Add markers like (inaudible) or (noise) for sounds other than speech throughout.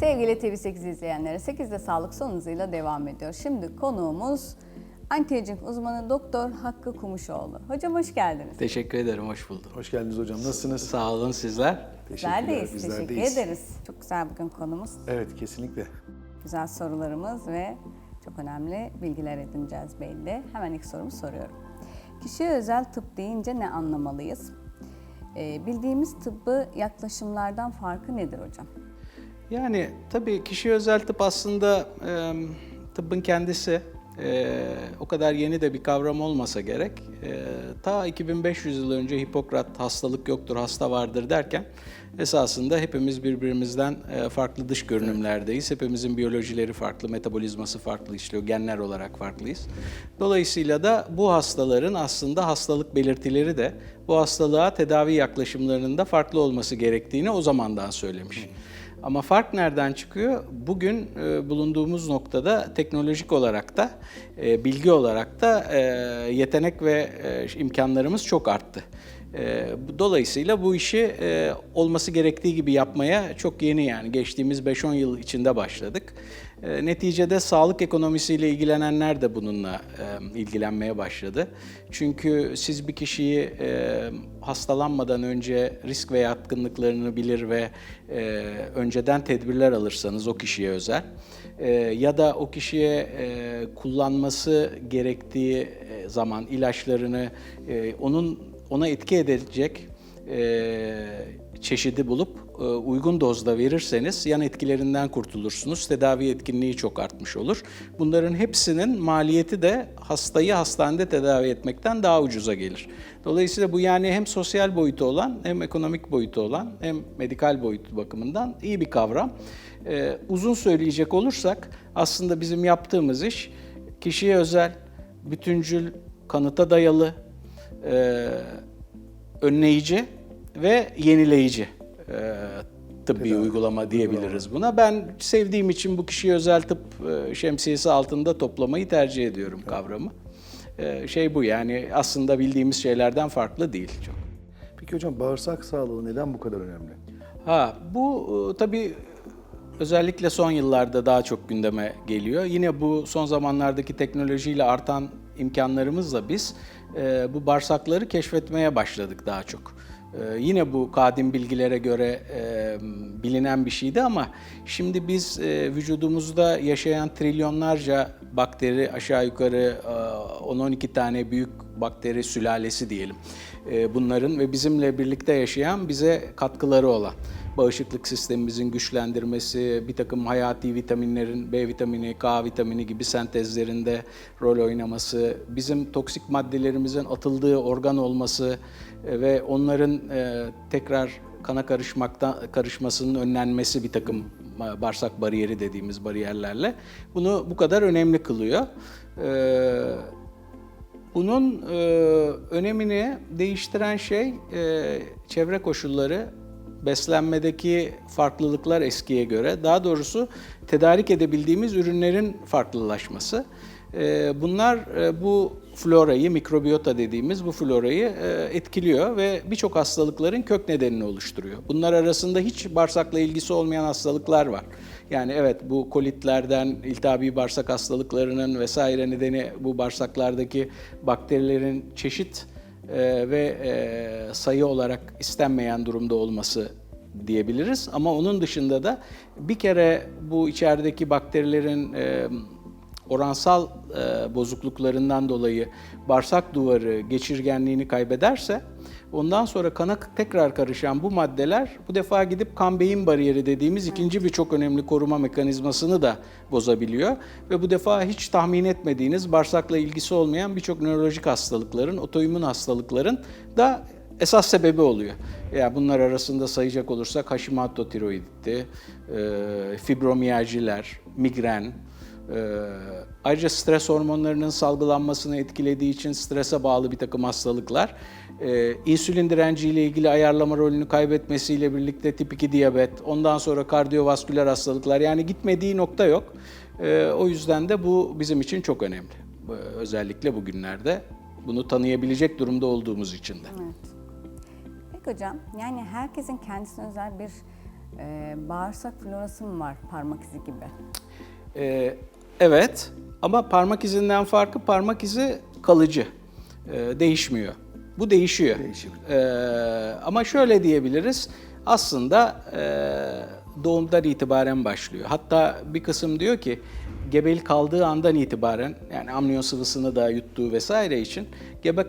Sevgili TV8 izleyenlere 8'de sağlık son hızıyla devam ediyor. Şimdi konuğumuz anti uzmanı Doktor Hakkı Kumuşoğlu. Hocam hoş geldiniz. Teşekkür ederim, hoş buldum. Hoş geldiniz hocam. Nasılsınız? Sağ olun sizler. Bizlerdeyiz. bizler Teşekkür deyiz. ederiz. Çok güzel bugün konumuz. Evet, kesinlikle. Güzel sorularımız ve çok önemli bilgiler edineceğiz belli. Hemen ilk sorumu soruyorum. Kişiye özel tıp deyince ne anlamalıyız? Ee, bildiğimiz tıbbı yaklaşımlardan farkı nedir hocam? Yani tabii kişi özel tıp aslında e, tıbbın kendisi e, o kadar yeni de bir kavram olmasa gerek. E, ta 2500 yıl önce Hipokrat hastalık yoktur, hasta vardır derken esasında hepimiz birbirimizden e, farklı dış görünümlerdeyiz. Hepimizin biyolojileri farklı, metabolizması farklı işliyor, genler olarak farklıyız. Dolayısıyla da bu hastaların aslında hastalık belirtileri de bu hastalığa tedavi yaklaşımlarının da farklı olması gerektiğini o zamandan söylemiş. Ama fark nereden çıkıyor? Bugün e, bulunduğumuz noktada teknolojik olarak da, e, bilgi olarak da e, yetenek ve e, imkanlarımız çok arttı. E, dolayısıyla bu işi e, olması gerektiği gibi yapmaya çok yeni yani geçtiğimiz 5-10 yıl içinde başladık. E, neticede sağlık ekonomisiyle ilgilenenler de bununla e, ilgilenmeye başladı. Çünkü siz bir kişiyi e, hastalanmadan önce risk ve yatkınlıklarını bilir ve e, önceden tedbirler alırsanız o kişiye özel e, ya da o kişiye e, kullanması gerektiği e, zaman ilaçlarını e, onun ona etki edecek e, çeşidi bulup uygun dozda verirseniz yan etkilerinden kurtulursunuz. Tedavi etkinliği çok artmış olur. Bunların hepsinin maliyeti de hastayı hastanede tedavi etmekten daha ucuza gelir. Dolayısıyla bu yani hem sosyal boyutu olan hem ekonomik boyutu olan hem medikal boyutu bakımından iyi bir kavram. E, uzun söyleyecek olursak aslında bizim yaptığımız iş kişiye özel, bütüncül, kanıta dayalı, e, önleyici ve yenileyici e, tıbbi uygulama diyebiliriz buna. Ben sevdiğim için bu kişiye özel tıp e, şemsiyesi altında toplamayı tercih ediyorum kavramı. E, şey bu yani aslında bildiğimiz şeylerden farklı değil çok. Peki hocam bağırsak sağlığı neden bu kadar önemli? Ha bu tabii özellikle son yıllarda daha çok gündeme geliyor. Yine bu son zamanlardaki teknolojiyle artan imkanlarımızla biz bu bağırsakları keşfetmeye başladık daha çok. E, yine bu kadim bilgilere göre e, bilinen bir şeydi ama şimdi biz e, vücudumuzda yaşayan trilyonlarca bakteri aşağı yukarı e, 10-12 tane büyük bakteri sülalesi diyelim. E, bunların ve bizimle birlikte yaşayan bize katkıları olan bağışıklık sistemimizin güçlendirmesi, bir takım hayati vitaminlerin B vitamini, K vitamini gibi sentezlerinde rol oynaması, bizim toksik maddelerimizin atıldığı organ olması e, ve onların e, tekrar kana karışmaktan karışmasının önlenmesi bir takım e, bağırsak bariyeri dediğimiz bariyerlerle bunu bu kadar önemli kılıyor. Bunun önemini değiştiren şey çevre koşulları, beslenmedeki farklılıklar eskiye göre, daha doğrusu tedarik edebildiğimiz ürünlerin farklılaşması. E, bunlar e, bu florayı, mikrobiyota dediğimiz bu florayı e, etkiliyor ve birçok hastalıkların kök nedenini oluşturuyor. Bunlar arasında hiç bağırsakla ilgisi olmayan hastalıklar var. Yani evet bu kolitlerden, iltihabi bağırsak hastalıklarının vesaire nedeni bu bağırsaklardaki bakterilerin çeşit e, ve e, sayı olarak istenmeyen durumda olması diyebiliriz. Ama onun dışında da bir kere bu içerideki bakterilerin e, oransal e, bozukluklarından dolayı bağırsak duvarı geçirgenliğini kaybederse ondan sonra kana tekrar karışan bu maddeler bu defa gidip kan beyin bariyeri dediğimiz ikinci bir çok önemli koruma mekanizmasını da bozabiliyor ve bu defa hiç tahmin etmediğiniz bağırsakla ilgisi olmayan birçok nörolojik hastalıkların, otoimmün hastalıkların da esas sebebi oluyor. Yani bunlar arasında sayacak olursak Hashimoto tiroiditi, e, fibromiyaljiler, migren, ayrıca stres hormonlarının salgılanmasını etkilediği için strese bağlı bir takım hastalıklar, e, insülin direnciyle ilgili ayarlama rolünü kaybetmesiyle birlikte tip 2 diyabet, ondan sonra kardiyovasküler hastalıklar yani gitmediği nokta yok. E, o yüzden de bu bizim için çok önemli. Özellikle bugünlerde bunu tanıyabilecek durumda olduğumuz için de. Evet. Peki hocam, yani herkesin kendisine özel bir Ee, bağırsak florası mı var parmak izi gibi? Ee, evet ama parmak izinden farkı parmak izi kalıcı. Ee, değişmiyor. Bu değişiyor. Değişebilir. Ee, ama şöyle diyebiliriz. Aslında e, doğumdan itibaren başlıyor. Hatta bir kısım diyor ki gebelik kaldığı andan itibaren yani amniyon sıvısını da yuttuğu vesaire için gebe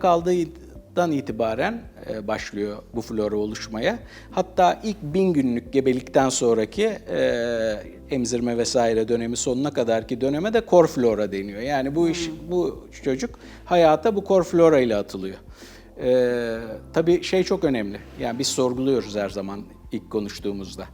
kaldığından itibaren e, başlıyor bu flora oluşmaya. Hatta ilk bin günlük gebelikten sonraki e, emzirme vesaire dönemi sonuna kadarki döneme de kor flora deniyor. Yani bu iş bu çocuk hayata bu kor flora ile atılıyor. Ee, tabii şey çok önemli. Yani biz sorguluyoruz her zaman ilk konuştuğumuzda.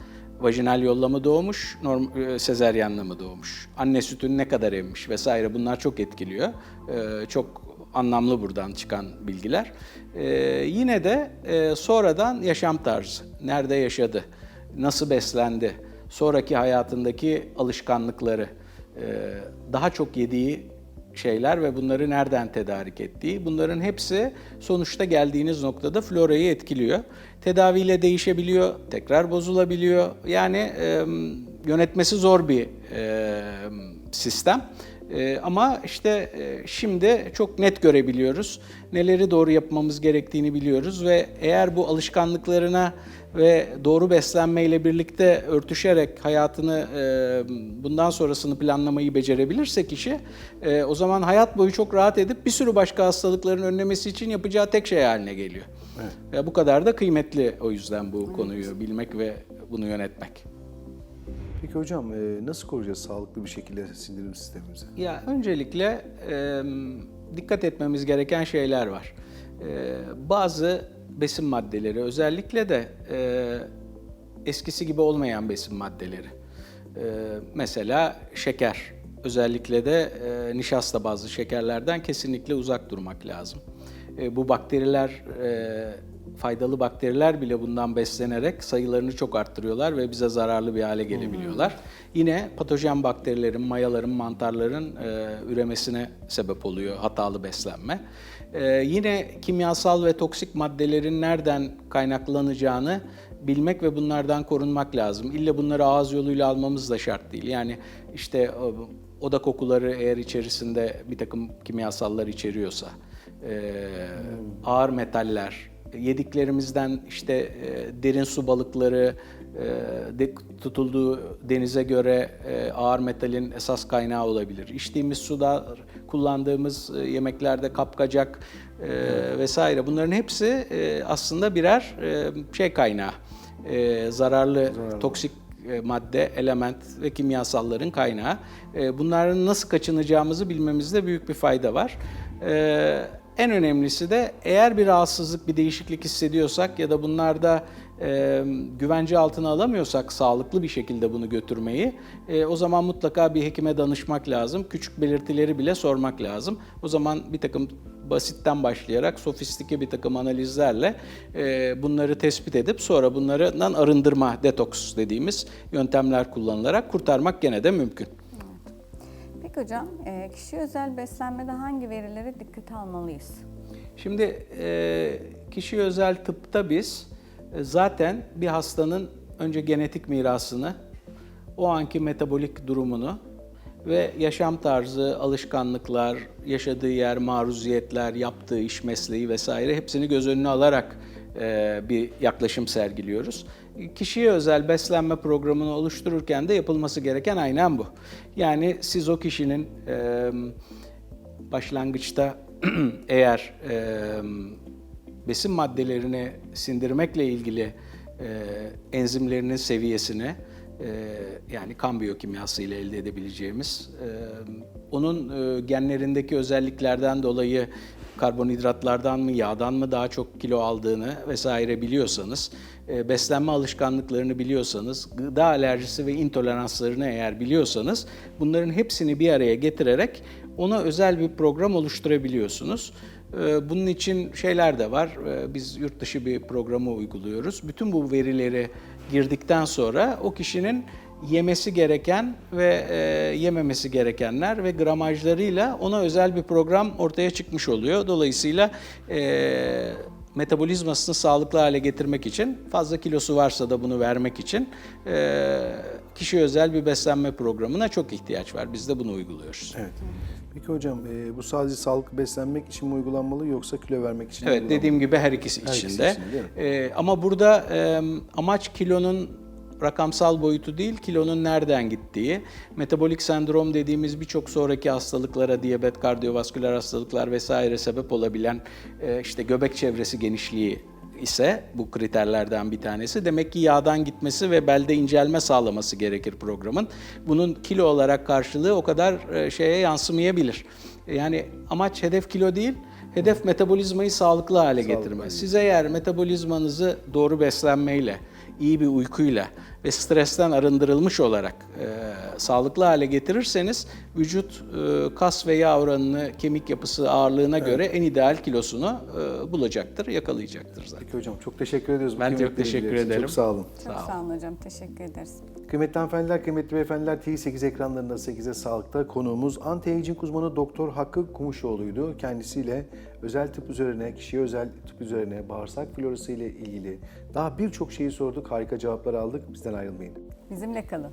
Vajinal yolla mı doğmuş, norm, e, sezeryanla mı doğmuş? Anne sütünü ne kadar emmiş vesaire bunlar çok etkiliyor. Ee, çok anlamlı buradan çıkan bilgiler. Ee, yine de e, sonradan yaşam tarzı, nerede yaşadı, nasıl beslendi, sonraki hayatındaki alışkanlıkları, e, daha çok yediği şeyler ve bunları nereden tedarik ettiği, bunların hepsi sonuçta geldiğiniz noktada florayı etkiliyor. Tedaviyle değişebiliyor, tekrar bozulabiliyor. Yani e, yönetmesi zor bir e, sistem. E, ama işte e, şimdi çok net görebiliyoruz. Neleri doğru yapmamız gerektiğini biliyoruz ve eğer bu alışkanlıklarına ve doğru beslenmeyle birlikte örtüşerek hayatını e, bundan sonrasını planlamayı becerebilirse kişi e, o zaman hayat boyu çok rahat edip bir sürü başka hastalıkların önlemesi için yapacağı tek şey haline geliyor. Ve bu kadar da kıymetli o yüzden bu konuyu bilmek ve bunu yönetmek. Peki hocam e, nasıl koruyacağız sağlıklı bir şekilde sindirim sistemimizi? Ya öncelikle dikkat etmemiz gereken şeyler var. E, bazı besin maddeleri özellikle de e, eskisi gibi olmayan besin maddeleri. Mesela şeker. Özellikle de nişasta bazlı şekerlerden kesinlikle uzak durmak lazım. Bu bakteriler faydalı bakteriler bile bundan beslenerek sayılarını çok arttırıyorlar ve bize zararlı bir hale gelebiliyorlar. Yine patojen bakterilerin, mayaların, mantarların e, üremesine sebep oluyor hatalı beslenme. E, yine kimyasal ve toksik maddelerin nereden kaynaklanacağını bilmek ve bunlardan korunmak lazım. İlle bunları ağız yoluyla almamız da şart değil. Yani işte o- oda kokuları eğer içerisinde bir takım kimyasallar içeriyorsa, e, ağır metaller, yediklerimizden işte e, derin su balıkları e, de, tutulduğu denize göre e, ağır metalin esas kaynağı olabilir. İçtiğimiz suda kullandığımız e, yemeklerde kapkacak e, vesaire bunların hepsi e, aslında birer e, şey kaynağı. E, zararlı, toksik e, madde, element ve kimyasalların kaynağı. E, Bunların nasıl kaçınacağımızı bilmemizde büyük bir fayda var. En önemlisi de eğer bir rahatsızlık, bir değişiklik hissediyorsak ya da bunlarda e, güvence altına alamıyorsak sağlıklı bir şekilde bunu götürmeyi, e, o zaman mutlaka bir hekime danışmak lazım. Küçük belirtileri bile sormak lazım. O zaman bir takım basitten başlayarak sofistike bir takım analizlerle e, bunları tespit edip sonra bunlardan arındırma, detoks dediğimiz yöntemler kullanılarak kurtarmak gene de mümkün. Peki hocam, e, kişi özel beslenmede hangi verileri dikkate almalıyız? Şimdi e, kişi özel tıpta biz e, zaten bir hastanın önce genetik mirasını, o anki metabolik durumunu ve yaşam tarzı, alışkanlıklar, yaşadığı yer, maruziyetler, yaptığı iş mesleği vesaire hepsini göz önüne alarak bir yaklaşım sergiliyoruz. Kişiye özel beslenme programını oluştururken de yapılması gereken aynen bu. Yani siz o kişinin e, başlangıçta (clears throat) eğer e, besin maddelerini sindirmekle ilgili e, enzimlerinin seviyesini e, yani kan biyokimyası ile elde edebileceğimiz e, onun e, genlerindeki özelliklerden dolayı karbonhidratlardan mı yağdan mı daha çok kilo aldığını vesaire biliyorsanız e, beslenme alışkanlıklarını biliyorsanız gıda alerjisi ve intoleranslarını eğer biliyorsanız bunların hepsini bir araya getirerek ona özel bir program oluşturabiliyorsunuz. Ee, Bunun için şeyler de var. Ee, Biz yurt dışı bir programı uyguluyoruz. Bütün bu verileri girdikten sonra o kişinin yemesi gereken ve e, yememesi gerekenler ve gramajlarıyla ona özel bir program ortaya çıkmış oluyor. Dolayısıyla e, metabolizmasını sağlıklı hale getirmek için, fazla kilosu varsa da bunu vermek için e, kişi özel bir beslenme programına çok ihtiyaç var. Biz de bunu uyguluyoruz. Evet. Peki hocam e, bu sadece sağlıklı beslenmek için mi uygulanmalı yoksa kilo vermek için mi Evet dediğim gibi her ikisi Her için? Ee, ama burada e, amaç kilonun rakamsal boyutu değil, kilonun nereden gittiği. Metabolik sendrom dediğimiz birçok sonraki hastalıklara, diyabet, kardiyovasküler hastalıklar vesaire sebep olabilen e, işte göbek çevresi genişliği ise bu kriterlerden bir tanesi. Demek ki yağdan gitmesi ve belde incelme sağlaması gerekir programın. Bunun kilo olarak karşılığı o kadar e, şeye yansımayabilir. Yani amaç hedef kilo değil, hedef metabolizmayı sağlıklı hale getirme. Siz eğer metabolizmanızı doğru beslenmeyle, iyi bir uykuyla ve stresten arındırılmış olarak e, sağlıklı hale getirirseniz vücut e, kas ve yağ oranını kemik yapısı ağırlığına göre en ideal kilosunu e, bulacaktır, yakalayacaktır zaten. Peki hocam çok teşekkür ediyoruz. Ben çok teşekkür ederim. Çok sağ olun. Çok sağ olun hocam. Teşekkür ederiz. Kıymetli hanımefendiler, kıymetli beyefendiler, TV8 ekranlarında 8'e Sağlık'ta konuğumuz anti-aging uzmanı Doktor Hakkı Kumuşoğlu'ydu. Kendisiyle özel tıp üzerine, kişiye özel tıp üzerine, bağırsak florası ile ilgili daha birçok şeyi sorduk. Harika cevaplar aldık. Bizden ayrılmayın. Bizimle kalın.